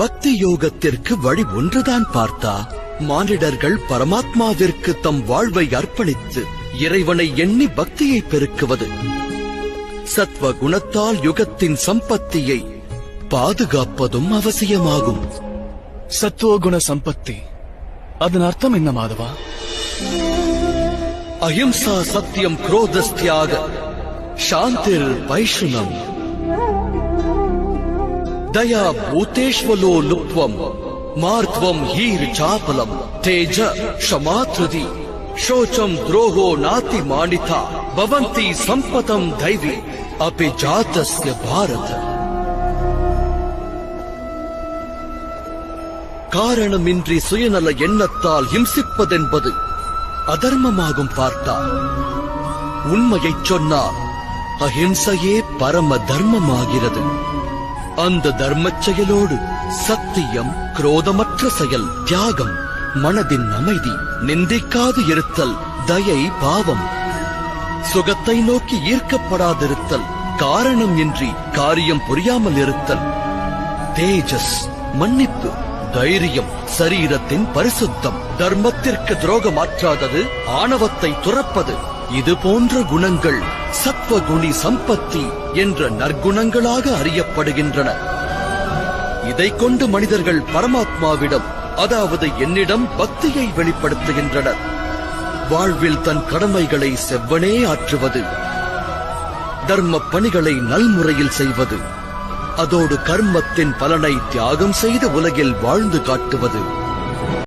பக்தி யோகத்திற்கு வழி ஒன்றுதான் பார்த்தா. மானிடர்கள் பரமாத்மாவிற்கு தம் வாழ்வை அர்ப்பணித்து இறைவனை எண்ணி பக்தியை பெருக்குவது. சத்வ குணத்தால் யுகத்தின் சம்பத்தியை பாதுகாப்பதும் அவசியமாகும். சத்துவகுண சம்பத்தி. அதன் அர்த்தம் என்ன மாதவா? அஹிம்சா சத்தியம் குரோதஸ்தியாக. சாந்திர் வைஷ்ணம் ದಯಾ ಭೂತೇಶ್ವಲೋ ಲುಪ್ವಂ ಮಾರ್ತ್ವಂ ಹೀರ್ ಚಾಪಲಂ ತೇಜ ಕ್ಷಮಾತೃದಿ ಶೋಚಂ ದ್ರೋಹೋ ನಾತಿ ಮಾಣಿತ ಭವಂತಿ ಸಂಪತಂ ದೈವಿ ಅಪಿ ಜಾತಸ್ಯ ಭಾರತ காரணமின்றி சுயநல எண்ணத்தால் ஹிம்சிப்பதென்பது அதர்மமாகும் பார்த்தார் உண்மையைச் சொன்னா அஹிம்சையே பரம தர்மமாகிறது அந்த தர்மச் செயலோடு சத்தியம் குரோதமற்ற செயல் தியாகம் மனதின் அமைதி நிந்திக்காது இருத்தல் தயை பாவம். சுகத்தை நோக்கி ஈர்க்கப்படாதிருத்தல் காரணம் இன்றி காரியம் புரியாமல் இருத்தல். தேஜஸ் மன்னிப்பு தைரியம் சரீரத்தின் பரிசுத்தம் தர்மத்திற்கு துரோகமாற்றாதது ஆணவத்தை துறப்பது இது போன்ற குணங்கள் சத்வகுணி சம்பத்தி என்ற நற்குணங்களாக அறியப்படுகின்றன. இதை கொண்டு மனிதர்கள் பரமாத்மாவிடம் அதாவது என்னிடம் பக்தியை வெளிப்படுத்துகின்றனர். வாழ்வில் தன் கடமைகளை செவ்வனே ஆற்றுவது. தர்ம பணிகளை நல்முறையில் செய்வது. அதோடு கர்மத்தின் பலனை தியாகம் செய்து உலகில் வாழ்ந்து காட்டுவது.